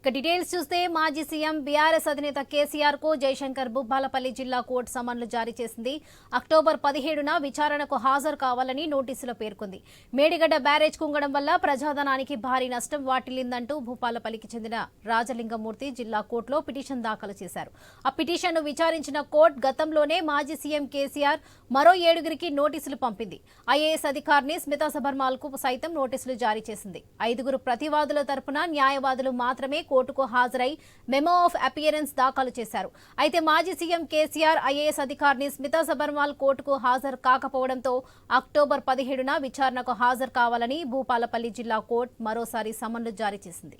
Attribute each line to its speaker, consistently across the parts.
Speaker 1: ఇక డీటెయిల్స్ చూస్తే మాజీ సీఎం బీఆర్ఎస్ అధినేత కేసీఆర్కు జయశంకర్ భూపాలపల్లి జిల్లా కోర్టు సమన్లు జారీ చేసింది. అక్టోబర్ పదిహేడున విచారణకు హాజరు కావాలని నోటీసులో పేర్కొంది. మేడిగడ్డ బ్యారేజ్ కుంగడం వల్ల ప్రజాధనానికి భారీ నష్టం వాటిల్లిందంటూ భూపాలపల్లికి చెందిన రాజలింగమూర్తి జిల్లా కోర్టులో పిటిషన్ దాఖలు చేశారు. ఆ పిటిషన్ను విచారించిన కోర్టు గతంలోనే మాజీ సీఎం కేసీఆర్ మరో ఏడుగురికి నోటీసులు పంపింది. ఐఏఎస్ అధికారిని స్మితా సబర్మాల్కు సైతం నోటీసులు జారీ చేసింది. ఐదుగురు ప్రతివాదుల తరపున న్యాయవాదులు మాత్రమే కోర్టుకు హాజరై మెమో ఆఫ్ అపియరెన్స్ దాఖలు చేశారు. అయితే మాజీ సీఎం కేసీఆర్ ఐఏఎస్ అధికారిని స్మితా సబర్మాల్ కోర్టుకు హాజరు కాకపోవడంతో అక్టోబర్ పదిహేడున విచారణకు హాజరు కావాలని భూపాలపల్లి జిల్లా కోర్టు మరోసారి సమన్లు జారీ చేసింది.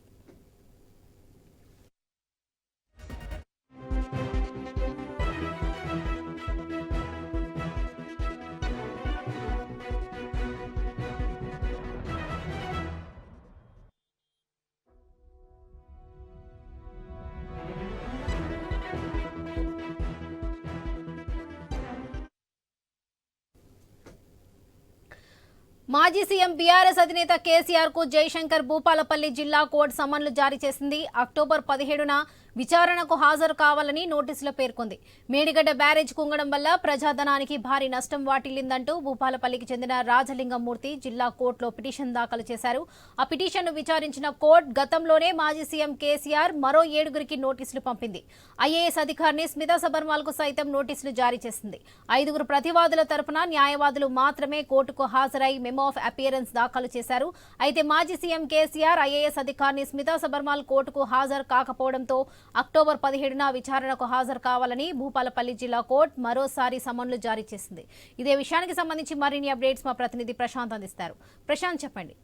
Speaker 1: మాజీ సీఎం బీఆర్ఎస్ అధినేత కేసీఆర్కు జయశంకర్ భూపాలపల్లి జిల్లా కోర్టు సమన్లు జారీ చేసింది. అక్టోబర్ పదిహేడున విచారణకు హాజరు కావాలని నోటీసులో పేర్కొంది. మేడిగడ్డ బ్యారేజ్ కుంగడం వల్ల ప్రజాధనానికి భారీ నష్టం వాటిల్లిందంటూ భూపాలపల్లికి చెందిన రాజలింగమూర్తి జిల్లా కోర్టులో పిటిషన్ దాఖలు చేశారు. ఆ పిటిషన్ను విచారించిన కోర్టు గతంలోనే మాజీ సీఎం కేసీఆర్ మరో ఏడుగురికి నోటీసులు పంపింది. ఐఏఎస్ అధికారిని స్మితా సబర్మాల్కు సైతం నోటీసులు జారీ చేసింది. ఐదుగురు ప్రతివాదుల తరపున న్యాయవాదులు మాత్రమే కోర్టుకు హాజరై మెమో ఆఫ్ అపియరెన్స్ దాఖలు చేశారు. అయితే మాజీ సీఎం కేసీఆర్ ఐఏఎస్ అధికారిని స్మితా సబర్మాల్ కోర్టుకు హాజరు కాకపోవడంతో అక్టోబర్ పదిహేడున విచారణకు హాజరు కావాలని భూపాలపల్లి జిల్లా కోర్టు మరోసారి సమన్లు జారీ చేసింది. ఇదే విషయానికి సంబంధించి మరిన్ని అప్డేట్స్ మా ప్రతినిధి ప్రశాంత్ అందిస్తారు. ప్రశాంత్ చెప్పండి.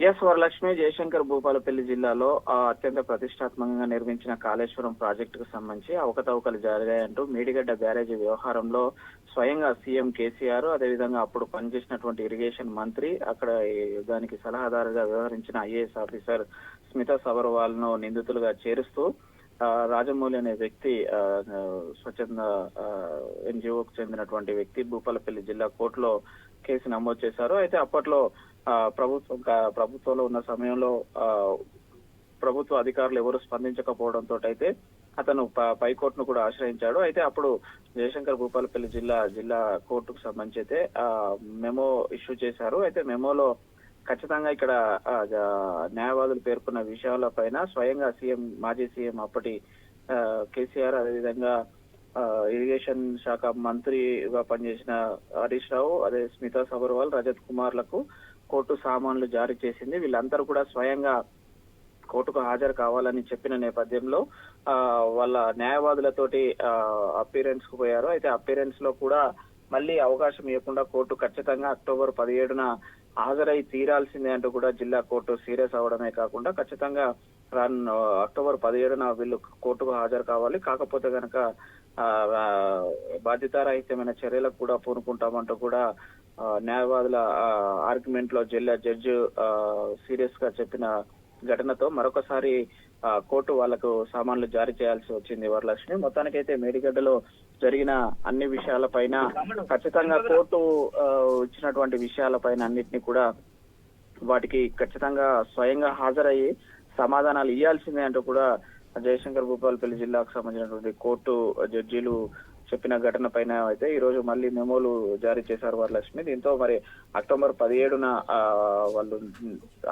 Speaker 2: ఎస్ వరలక్ష్మి జయశంకర్ భూపాలపల్లి జిల్లాలో ఆ, అత్యంత ప్రతిష్టాత్మకంగా నిర్మించిన కాళేశ్వరం ప్రాజెక్టుకు సంబంధించి అవకతవకలు జరిగాయంటూ మేడిగడ్డ బ్యారేజీ వ్యవహారంలో స్వయంగా సీఎం కేసీఆర్ అదేవిధంగా అప్పుడు పనిచేసినటువంటి ఇరిగేషన్ మంత్రి అక్కడ ఈ దానికి సలహాదారుగా వ్యవహరించిన ఐఏఎస్ ఆఫీసర్ స్మితా సబర్వాల్ను నిందితులుగా చేరుస్తూ రాజమౌళి అనే వ్యక్తి స్వచ్ఛంద ఎన్జిఓకు చెందినటువంటి వ్యక్తి భూపాలపల్లి జిల్లా కోర్టులో కేసు నమోదు చేశారు. అయితే అప్పట్లో ప్రభుత్వం ప్రభుత్వంలో ఉన్న సమయంలో ప్రభుత్వ అధికారులు ఎవరు స్పందించకపోవడంతో అయితే అతను పైకోర్టును కూడా ఆశ్రయించాడు. అయితే అప్పుడు జయశంకర్ భూపాలపల్లి జిల్లా జిల్లా కోర్టుకు సంబంధించి అయితే ఆ, మెమో ఇష్యూ చేశారు. అయితే మెమోలో ఖచ్చితంగా ఇక్కడ న్యాయవాదులు పేర్కొన్న విషయాలపైన స్వయంగా సీఎం మాజీ సీఎం అప్పటి కేసీఆర్ అదేవిధంగా విధంగా ఇరిగేషన్ శాఖ మంత్రిగా పనిచేసిన హరీష్ రావు అదే స్మితా సబర్వాల్ రజత్ కుమార్లకు కోర్టు సామాన్లు జారీ చేసింది. వీళ్ళందరూ కూడా స్వయంగా కోర్టుకు హాజరు కావాలని చెప్పిన నేపథ్యంలో ఆ, వాళ్ళ న్యాయవాదులతోటి అపీరెన్స్కు పోయారు. అయితే అపీరెన్స్లో కూడా మళ్ళీ అవకాశం ఇవ్వకుండా కోర్టు ఖచ్చితంగా అక్టోబర్ పదిహేడున హాజరై తీరాల్సిందే అంటూ కూడా జిల్లా కోర్టు సీరియస్ అవడమే కాకుండా ఖచ్చితంగా రాను అక్టోబర్ పదిహేడున వీళ్ళు కోర్టుకు హాజరు కావాలి. కాకపోతే గనక ఆ, బాధ్యతారహితమైన చర్యలకు కూడా పూనుకుంటామంటూ కూడా ఆ, న్యాయవాదుల ఆర్గ్యుమెంట్లో జిల్లా జడ్జి సీరియస్గా చెప్పిన ఘటనతో మరొకసారి ఆ, కోర్టు వాళ్ళకు సామాన్లు జారీ చేయాల్సి వచ్చింది వరలక్ష్మి. మొత్తానికైతే మేడిగడ్డలో జరిగిన అన్ని విషయాలపైన ఖచ్చితంగా కోర్టు ఇచ్చినటువంటి విషయాలపైన అన్నిటిని కూడా వాటికి ఖచ్చితంగా స్వయంగా హాజరయ్యి సమాధానాలు ఇవ్వాల్సిందే అంటూ కూడా జయశంకర్ భూపాలపల్లి జిల్లాకు సంబంధించినటువంటి కోర్టు జడ్జీలు చెప్పిన ఘటన పైన అయితే ఈ రోజు మళ్ళీ మెమోలు జారీ చేశారు వరలక్ష్మి. దీంతో మరి అక్టోబర్ పదిహేడున వాళ్ళు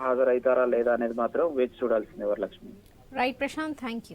Speaker 2: హాజరవుతారా లేదా అనేది మాత్రం వేచి చూడాల్సిందే Varalakshmi.
Speaker 1: Right Prashant thank you.